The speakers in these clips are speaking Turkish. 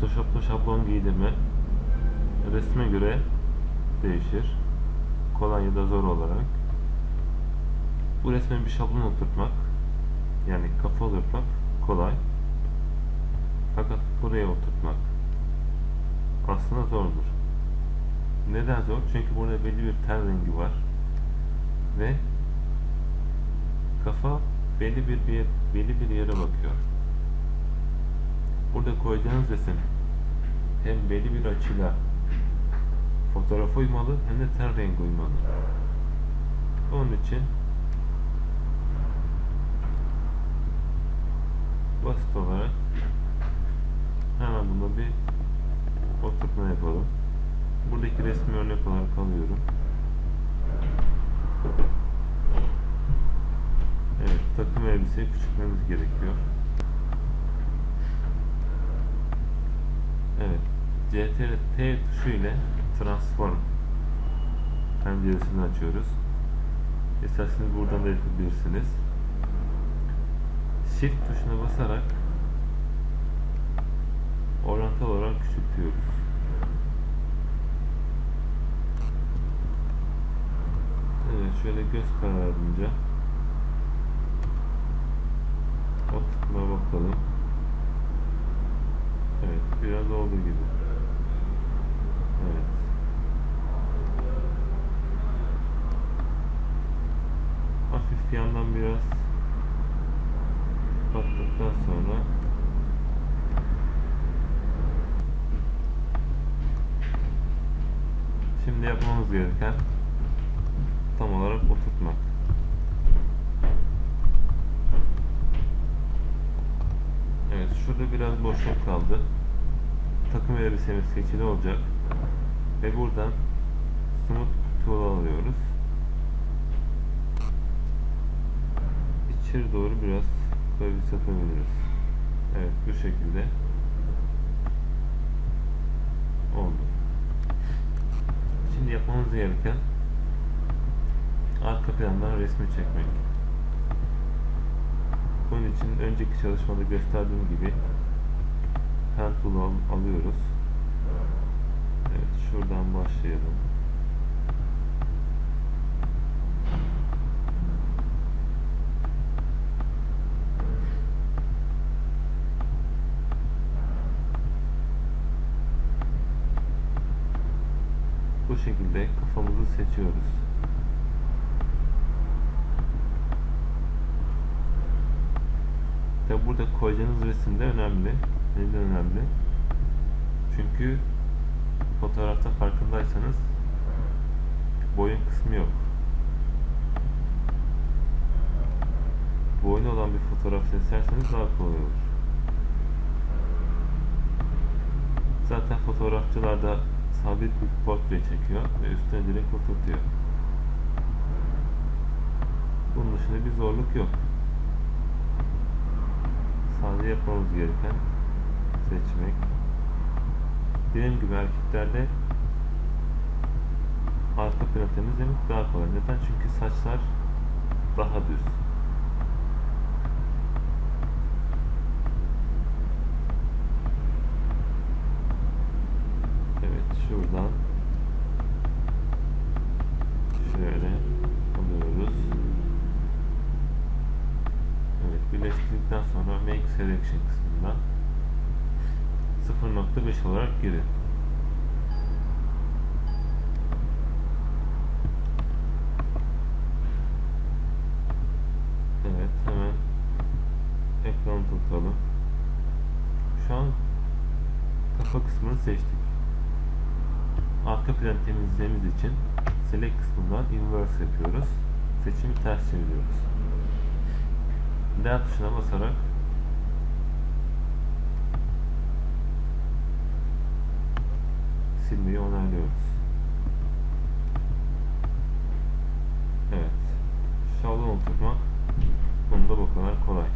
Photoshop'ta şablon giydirme resme göre değişir. Kolay ya da zor olarak. Bu resme bir şablon oturtmak yani kafa oturtmak kolay. Fakat buraya oturtmak aslında zordur. Neden zor? Çünkü burada belli bir ten rengi var ve kafa belli bir, bir belli bir yere bakıyor. Burada koyacağınız resim hem belli bir açıyla fotoğrafa uymalı hem de ten rengi uymalı. Onun için basit olarak hemen buna bir oturtma yapalım. Buradaki resmi örnek olarak alıyorum. Evet, takım elbiseyi küçültmemiz gerekiyor. Evet, CTRL tuşu ile transform penceresini açıyoruz. İsterseniz buradan da yapabilirsiniz. Shift tuşuna basarak orantal olarak küçültüyoruz. Evet, şöyle göz kararınca oturtma bakalım. Evet, biraz oldu gibi. Evet. Hafif yandan biraz battıktan sonra şimdi yapmamız gereken tam olarak oturtmak. Evet, şurada biraz boşluk kaldı. Takım elbisemiz seçili olacak. Ve buradan Smooth Tool alıyoruz. İçeri doğru biraz kıvırcıklatabiliriz. Evet, bu şekilde oldu. Şimdi yapmamız gereken arka plandan resmi çekmek. Bunun için önceki çalışmada gösterdiğim gibi pen tool'u al- alıyoruz. Evet, şuradan başlayalım. Bu şekilde kafamızı seçiyoruz. Tabi burada koyacağınız resim de önemli. Neden önemli? Çünkü fotoğrafta farkındaysanız boyun kısmı yok. Boynu olan bir fotoğraf seçerseniz daha kolay olur. Zaten fotoğrafçılar da sabit bir portre çekiyor ve üstüne direkt oturtuyor. Bunun dışında bir zorluk yok. Sadece yapmamız gereken seçmek. Dediğim gibi erkeklerde arka planı temizlemek daha kolay. Neden? Çünkü saçlar daha düz. Evet şuradan şöyle alıyoruz. Evet birleştirdikten sonra Make Selection kısmından 0.5 olarak girin. Evet hemen ekranı tutalım. Şu an kafa kısmını seçtik. Arka plan temizlediğimiz için Select kısmından Inverse yapıyoruz. Seçimi ters çeviriyoruz. D tuşuna basarak silmeyi onaylıyoruz. Evet. Şablon oturtmak bunda bu kadar kolay.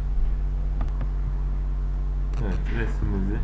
Evet resmimizi